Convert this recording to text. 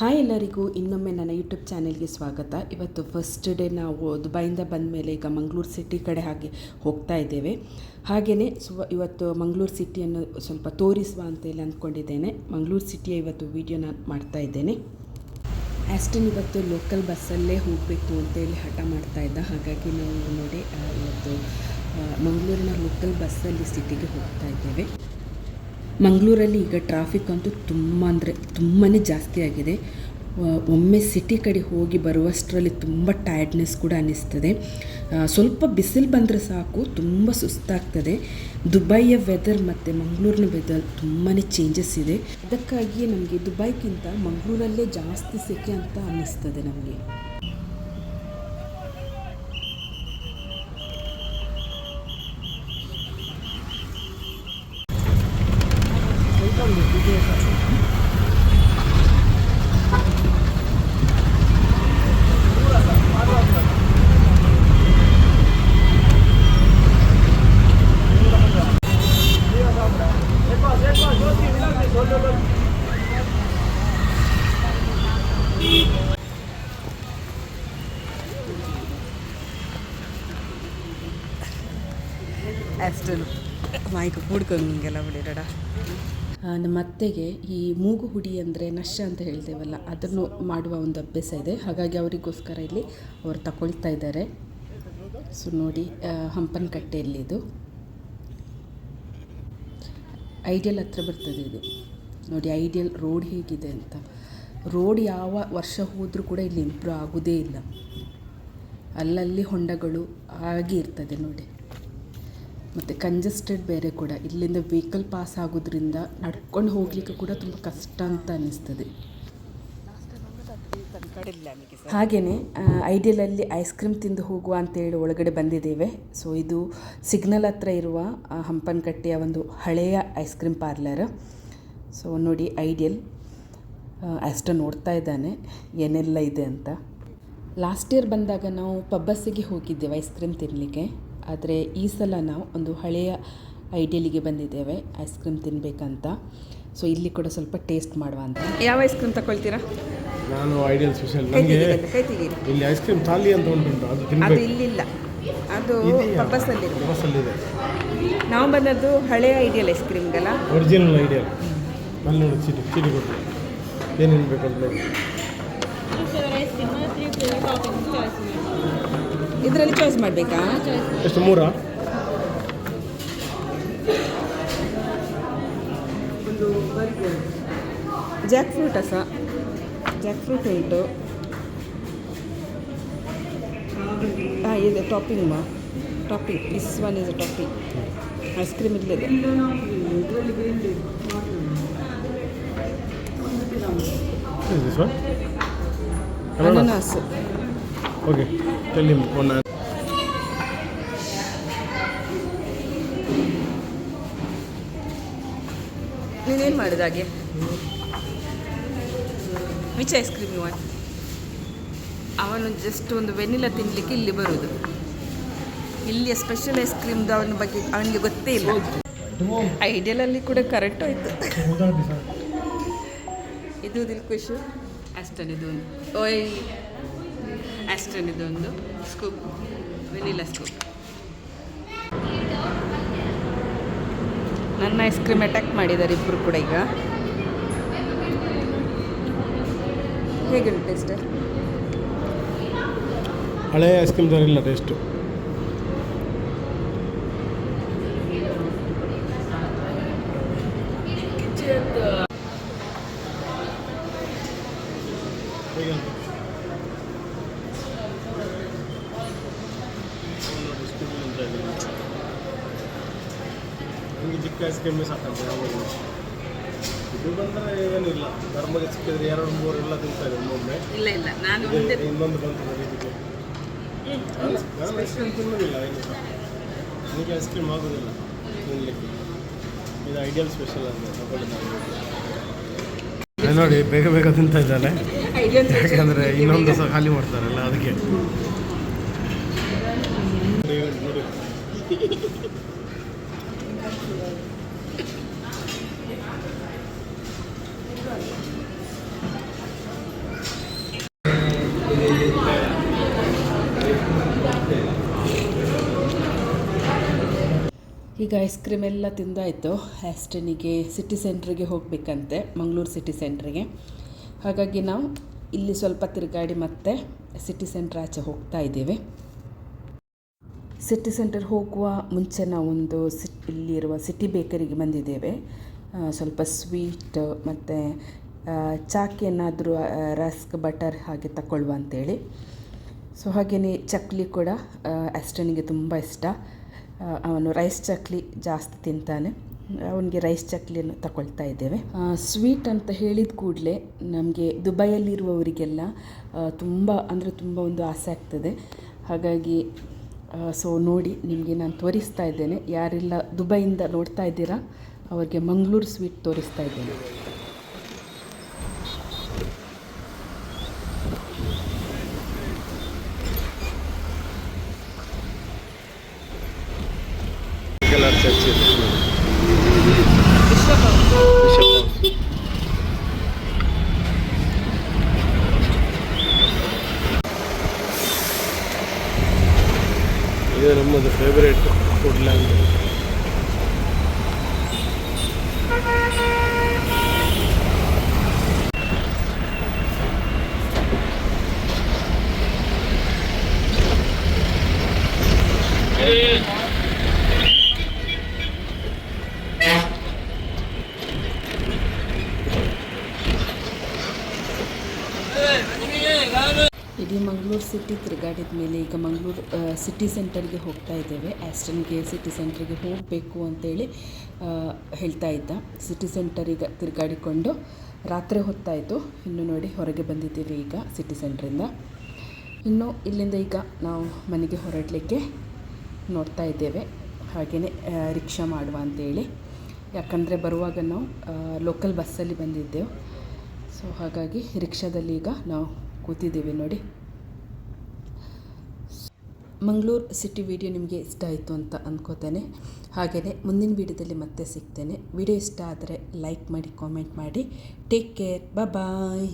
Hi ಎಲ್ಲರಿಗೂ, ಇನ್ನೊಮ್ಮೆ ನನ್ನ ಯೂಟ್ಯೂಬ್ ಚಾನೆಲ್ಗೆ ಸ್ವಾಗತ. ಇವತ್ತು ಫಸ್ಟ್ ಡೇ ನಾವು ದುಬೈಯಿಂದ ಬಂದ ಮೇಲೆ ಈಗ ಮಂಗಳೂರು ಸಿಟಿ ಕಡೆ ಹಾಗೆ ಹೋಗ್ತಾ ಇದ್ದೇವೆ. ಹಾಗೆಯೇ ಸ್ವ ಇವತ್ತು ಮಂಗಳೂರು ಸಿಟಿಯನ್ನು ಸ್ವಲ್ಪ ತೋರಿಸುವ ಅಂತೇಳಿ ಅಂದ್ಕೊಂಡಿದ್ದೇನೆ. ಮಂಗಳೂರು ಸಿಟಿಯ ಇವತ್ತು ವಿಡಿಯೋ ನಾನು ಮಾಡ್ತಾ ಇದ್ದೇನೆ. ಆ್ಯಸ್ಟನ್ ಇವತ್ತು ಲೋಕಲ್ ಬಸ್ಸಲ್ಲೇ ಹೋಗಬೇಕು ಅಂತ ಹೇಳಿ ಹಠ ಮಾಡ್ತಾ ಇದ್ದ. ಹಾಗಾಗಿ ನಾವು ನೋಡಿ ಇವತ್ತು ಮಂಗಳೂರಿನ ಲೋಕಲ್ ಬಸ್ಸಲ್ಲಿ ಸಿಟಿಗೆ ಹೋಗ್ತಾ ಇದ್ದೇವೆ. ಮಂಗಳೂರಲ್ಲಿ ಈಗ ಟ್ರಾಫಿಕ್ ಅಂತೂ ತುಂಬ ಅಂದರೆ ತುಂಬಾ ಜಾಸ್ತಿ ಆಗಿದೆ. ಒಮ್ಮೆ ಸಿಟಿ ಕಡೆ ಹೋಗಿ ಬರುವಷ್ಟರಲ್ಲಿ ತುಂಬ ಟಯರ್ಡ್ನೆಸ್ ಕೂಡ ಅನ್ನಿಸ್ತದೆ. ಸ್ವಲ್ಪ ಬಿಸಿಲು ಬಂದರೆ ಸಾಕು, ತುಂಬ ಸುಸ್ತಾಗ್ತದೆ. ದುಬೈಯ ವೆದರ್ ಮತ್ತು ಮಂಗಳೂರಿನ ವೆದರ್ ತುಂಬಾ ಚೇಂಜಸ್ ಇದೆ. ಅದಕ್ಕಾಗಿಯೇ ನಮಗೆ ದುಬೈಗಿಂತ ಮಂಗಳೂರಲ್ಲೇ ಜಾಸ್ತಿ ಸೆಕೆ ಅಂತ ಅನ್ನಿಸ್ತದೆ ನಮಗೆ. ಅಷ್ಟೇನು ಮಾಯ್ಕ ಕೂಡ್ಕೊಂಗೆಲ್ಲ ಬಿಡಿರಡ ಡಡ ನಮ್ಮ ಅತ್ತೆಗೆ ಈ ಮೂಗು ಹುಡಿ ಅಂದರೆ ನಶ ಅಂತ ಹೇಳ್ತೇವಲ್ಲ, ಅದನ್ನು ಮಾಡುವ ಒಂದು ಅಭ್ಯಾಸ ಇದೆ. ಹಾಗಾಗಿ ಅವರಿಗೋಸ್ಕರ ಇಲ್ಲಿ ಅವರು ತಗೊಳ್ತಾ ಇದ್ದಾರೆ. ಸೊ ನೋಡಿ ಹಂಪನ ಕಟ್ಟೆಯಲ್ಲಿ ಇದು. ಐಡಿಯಲ್ ಹತ್ರ ಬರ್ತದೆ ಇದು. ನೋಡಿ, ಐಡಿಯಲ್ ರೋಡ್ ಹೇಗಿದೆ ಅಂತ. ರೋಡ್ ಯಾವ ವರ್ಷ ಹೋದರೂ ಕೂಡ ಇಲ್ಲಿ ಇಂಪ್ರೂವ್ ಆಗೋದೇ ಇಲ್ಲ. ಅಲ್ಲಲ್ಲಿ ಹೊಂಡಗಳು ಆಗಿ ಇರ್ತದೆ ನೋಡಿ. ಮತ್ತು ಕಂಜೆಸ್ಟೆಡ್ ಬೇರೆ ಕೂಡ. ಇಲ್ಲಿಂದ ವೆಹಿಕಲ್ ಪಾಸ್ ಆಗೋದ್ರಿಂದ ನಡ್ಕೊಂಡು ಹೋಗಲಿಕ್ಕೆ ಕೂಡ ತುಂಬ ಕಷ್ಟ ಅಂತ ಅನ್ನಿಸ್ತದೆ. ಹಾಗೆಯೇ ಐಡಿಯಲಲ್ಲಿ ಐಸ್ ಕ್ರೀಮ್ ತಿಂದು ಹೋಗುವ ಅಂತೇಳಿ ಒಳಗಡೆ ಬಂದಿದ್ದೇವೆ. ಸೊ ಇದು ಸಿಗ್ನಲ್ ಹತ್ರ ಇರುವ ಹಂಪನಕಟ್ಟೆಯ ಒಂದು ಹಳೆಯ ಐಸ್ ಕ್ರೀಮ್ ಪಾರ್ಲರ್ ಸೊ ನೋಡಿ ಐಡಿಯಲ್ ಅಷ್ಟು ನೋಡ್ತಾ ಇದ್ದಾನೆ. ಏನೆಲ್ಲ ಇದೆ ಅಂತ. ಲಾಸ್ಟ್ ಇಯರ್ ಬಂದಾಗ ನಾವು ಪಬ್ಬಸ್ಸಿಗೆ ಹೋಗಿದ್ದೇವೆ ಐಸ್ ಕ್ರೀಮ್ ತಿನ್ನಲಿಕ್ಕೆ ಆದರೆ ಈ ಸಲ ನಾವು ಒಂದು ಹಳೆಯ ಐಡಿಯಲಿಗೆ ಬಂದಿದ್ದೇವೆ. ಐಸ್ ಕ್ರೀಮ್ ತಿನ್ನಬೇಕಂತ ಸೊ ಇಲ್ಲಿ ಕೂಡ ಸ್ವಲ್ಪ ಟೇಸ್ಟ್ ಮಾಡುವ ಅಂತ. ಯಾವ ಐಸ್ ಕ್ರೀಮ್ ತಗೊಳ್ತೀರಾ? ನಾನು ಐಡಿಯಲ್ ಸ್ಪೆಷಲ್ ನನಗೆ ಇಲ್ಲಿ ಐಸ್ ಕ್ರೀಮ್ ಥಾಲಿ ಅಂತ ಉಂಟು ಅದು ಅದು ಇಲ್ಲಿಲ್ಲ. ಅದು? ಪಬ್ಬಸಲ್ಲಿ ಇದೆ ನಾವು ಬಂದದ್ದು ಹಳೆಯ ಐಡಿಯಲ್ ಐಸ್ ಕ್ರೀಮ್ಗಲ್ಲ? Original ideal. ಅಲ್ಲಿ ನೋಡಿ ಚೀಟಿ ಚೀಟಿ ಕೊಟ್ಟು. ಏನೇನು ಬೇಕು ಅಂತ ನೋಡಿ. ಇದರಲ್ಲಿ ಚಾಯ್ಸ್ ಮಾಡಬೇಕಾ? ಎಷ್ಟು ಮೂರ? ಜಾಕ್ ಫ್ರೂಟ್ ಸಹ ಜಾಕ್ ಫ್ರೂಟ್ ಉಂಟು. ಹಾಂ ಇದೆ ಟಾಪಿಂಗ್ ಮಾ? Topping this one is a topping ice cream ಇಲ್ಲಿದೆ ಅನನಾಸ್ ಓಕೆ ಹಿಮ್ ಒನ್ ನೀನೇನು ಮಾಡಿದ ಹಾಗೆ? ವಿಚ್ ಐಸ್ ಕ್ರೀಮ್ ವಾಂಟ್ ಅವನು ಜಸ್ಟ್ ಒಂದು ವೆನಿಲಾ ತಿನ್ನಲಿಕ್ಕೆ ಇಲ್ಲಿ ಬರುವುದು ಇಲ್ಲಿಯ ಸ್ಪೆಷಲ್ ಐಸ್ ಕ್ರೀಮ್ದು ಅವನ ಬಗ್ಗೆ ಅವನಿಗೆ ಗೊತ್ತೇ ಇಲ್ಲ. ಐಡಿಯಲಲ್ಲಿ ಕೂಡ ಕರೆಕ್ಟ್ ಆಯಿತು ಇದು ದಿಲ್ಖುಷ್ ಅಷ್ಟೇ, ಇದು ಓಯ್. ಆಸ್ಟನ್ ಇದೊಂದು ಸ್ಕೂಪ್ ವೆನಿಲಾ ಸ್ಕೂಪ್ ನನ್ನ ಐಸ್ ಕ್ರೀಮ್ ಅಟ್ಯಾಕ್ ಮಾಡಿದ್ದಾರೆ ಇಬ್ಬರು ಕೂಡ ಈಗ. ಹೇಗುಂಟು ಟೇಸ್ಟ್ ಹಳೆಯ ಐಸ್ ಕ್ರೀಮ್ ಇಲ್ಲ ಟೇಸ್ಟು ನಿಮಗೆ ಚಿಕ್ಕ ಐಸ್ ಕ್ರೀಮ್ ಸಾಕಂತೆ ಯಾವಾಗಲೂ ಇದು ಬಂದರೆ ಏನಿಲ್ಲ. ಧರ್ಮಗೆ ಸಿಕ್ಕಿದ್ರೆ ಎರಡು ಮೂರು ಎಲ್ಲ ತಿಂತಾ ಇನ್ನೊಮ್ಮೆ. ಒಮ್ಮೊಮ್ಮೆ ಇಲ್ಲ ಇಲ್ಲ. ನಾನು ಒಂದೇ ಇನ್ನೊಂದು ಬಂತು ನೋಡಿ ಇದಕ್ಕೆ ನಾನು ಐಸ್ ಕ್ರೀಮ್ ತಿನ್ನೋದಿಲ್ಲ ಏನು ನನಗೆ ಐಸ್ ಕ್ರೀಮ್ ಆಗೋದಿಲ್ಲ ತಿನ್ನಲಿಕ್ಕೆ ಇದು ಐಡಿಯಲ್ ಸ್ಪೆಷಲ್ ಅಂತ ತಗೊಳ್ಳಿ ನೋಡಿ ಬೇಗ ಬೇಗ ತಿಂತ ಇದ್ದಾನೆ. ಯಾಕಂದರೆ ಇನ್ನೊಂದು ಸಹ ಖಾಲಿ ಮಾಡ್ತಾರಲ್ಲ ಅದಕ್ಕೆ. ನೋಡಿ. ಈಗ ಐಸ್ ಕ್ರೀಮ್ ಎಲ್ಲ ತಿಂದಾಯಿತು. ಆ್ಯಸ್ಟನಿಗೆ ಸಿಟಿ ಸೆಂಟ್ರಿಗೆ ಹೋಗಬೇಕಂತೆ ಮಂಗಳೂರು ಸಿಟಿ ಸೆಂಟ್ರಿಗೆ ಹಾಗಾಗಿ ನಾವು ಇಲ್ಲಿ ಸ್ವಲ್ಪ ತಿರುಗಾಡಿ ಮತ್ತೆ ಸಿಟಿ ಸೆಂಟ್ರ್ ಆಚೆ ಹೋಗ್ತಾ ಇದ್ದೇವೆ. ಸಿಟಿ ಸೆಂಟರ್ ಹೋಗುವ ಮುಂಚೆ ನಾವೊಂದು ಸಿಟ್ ಇಲ್ಲಿರುವ ಸಿಟಿ ಬೇಕರಿಗೆ ಬಂದಿದ್ದೇವೆ. ಸ್ವಲ್ಪ ಸ್ವೀಟ್ ಮತ್ತು ಚಾಕ್ ಏನಾದರೂ ರಸ್ಕ್ ಬಟರ್ ಹಾಗೆ ತಗೊಳ್ಳುವ ಅಂತೇಳಿ. ಸೊ ಹಾಗೆಯೇ ಚಕ್ಲಿ ಕೂಡ ಅಷ್ಟನಿಗೆ ತುಂಬ ಇಷ್ಟ. ಅವನು ರೈಸ್ ಚಕ್ಲಿ ಜಾಸ್ತಿ ತಿಂತಾನೆ. ಅವನಿಗೆ ರೈಸ್ ಚಕ್ಲಿಯನ್ನು ತಗೊಳ್ತಾ ಇದ್ದೇವೆ. ಸ್ವೀಟ್ ಅಂತ ಹೇಳಿದ ಕೂಡಲೇ ನಮಗೆ ದುಬೈಯಲ್ಲಿರುವವರಿಗೆಲ್ಲ ತುಂಬ, ಅಂದರೆ ತುಂಬ ಒಂದು ಆಸೆ ಆಗ್ತದೆ. ಹಾಗಾಗಿ ಸೊ ನೋಡಿ, ನಿಮಗೆ ನಾನು ತೋರಿಸ್ತಾ ಇದ್ದೇನೆ. ಯಾರೆಲ್ಲ ದುಬೈಯಿಂದ ನೋಡ್ತಾ ಇದ್ದೀರಾ, ಅವರಿಗೆ ಮಂಗಳೂರು ಸ್ವೀಟ್ ತೋರಿಸ್ತಾ ಇದ್ದೇನೆ. பிள்ளையார் சர்ச் இருக்குது இது நம்மது ஃபேவரேட் ஃபுட்லேண்ட் ಇಡೀ ಮಂಗಳೂರು ಸಿಟಿ ತಿರುಗಾಡಿದ ಮೇಲೆ ಈಗ ಮಂಗಳೂರು ಸಿಟಿ ಸೆಂಟರ್ಗೆ ಹೋಗ್ತಾ ಇದ್ದೇವೆ. ಆಸ್ಟನ್ಗೆ ಸಿಟಿ ಸೆಂಟರ್ಗೆ ಹೋಗಬೇಕು ಅಂತೇಳಿ ಹೇಳ್ತಾ ಇದ್ದ. ಸಿಟಿ ಸೆಂಟರಿಗೆ ತಿರುಗಾಡಿಕೊಂಡು ರಾತ್ರಿ ಹೊತ್ತಾಯಿತು. ಇನ್ನು ನೋಡಿ ಹೊರಗೆ ಬಂದಿದ್ದೀವಿ ಈಗ ಸಿಟಿ ಸೆಂಟ್ರಿಂದ ಇನ್ನು ಇಲ್ಲಿಂದ ಈಗ ನಾವು ಮನೆಗೆ ಹೊರಡಲಿಕ್ಕೆ ನೋಡ್ತಾ ಇದ್ದೇವೆ. ಹಾಗೆಯೇ ರಿಕ್ಷಾ ಮಾಡುವ ಅಂತೇಳಿ ಯಾಕಂದರೆ ಬರುವಾಗ ನಾವು ಲೋಕಲ್ ಬಸ್ಸಲ್ಲಿ ಬಂದಿದ್ದೆವು. ಸೊ ಹಾಗಾಗಿ ರಿಕ್ಷಾದಲ್ಲಿ ಈಗ ನಾವು ಕೂತಿದ್ದೀವಿ ನೋಡಿ. ಮಂಗಳೂರು ಸಿಟಿ ವಿಡಿಯೋ ನಿಮಗೆ ಇಷ್ಟ ಆಯಿತು ಅಂತ ಅಂದ್ಕೋತೇನೆ ಹಾಗೆಯೇ ಮುಂದಿನ ವಿಡಿಯೋದಲ್ಲಿ ಮತ್ತೆ ಸಿಗ್ತೇನೆ. ವಿಡಿಯೋ ಇಷ್ಟ ಆದರೆ ಲೈಕ್ ಮಾಡಿ, ಕಾಮೆಂಟ್ ಮಾಡಿ. Take care bye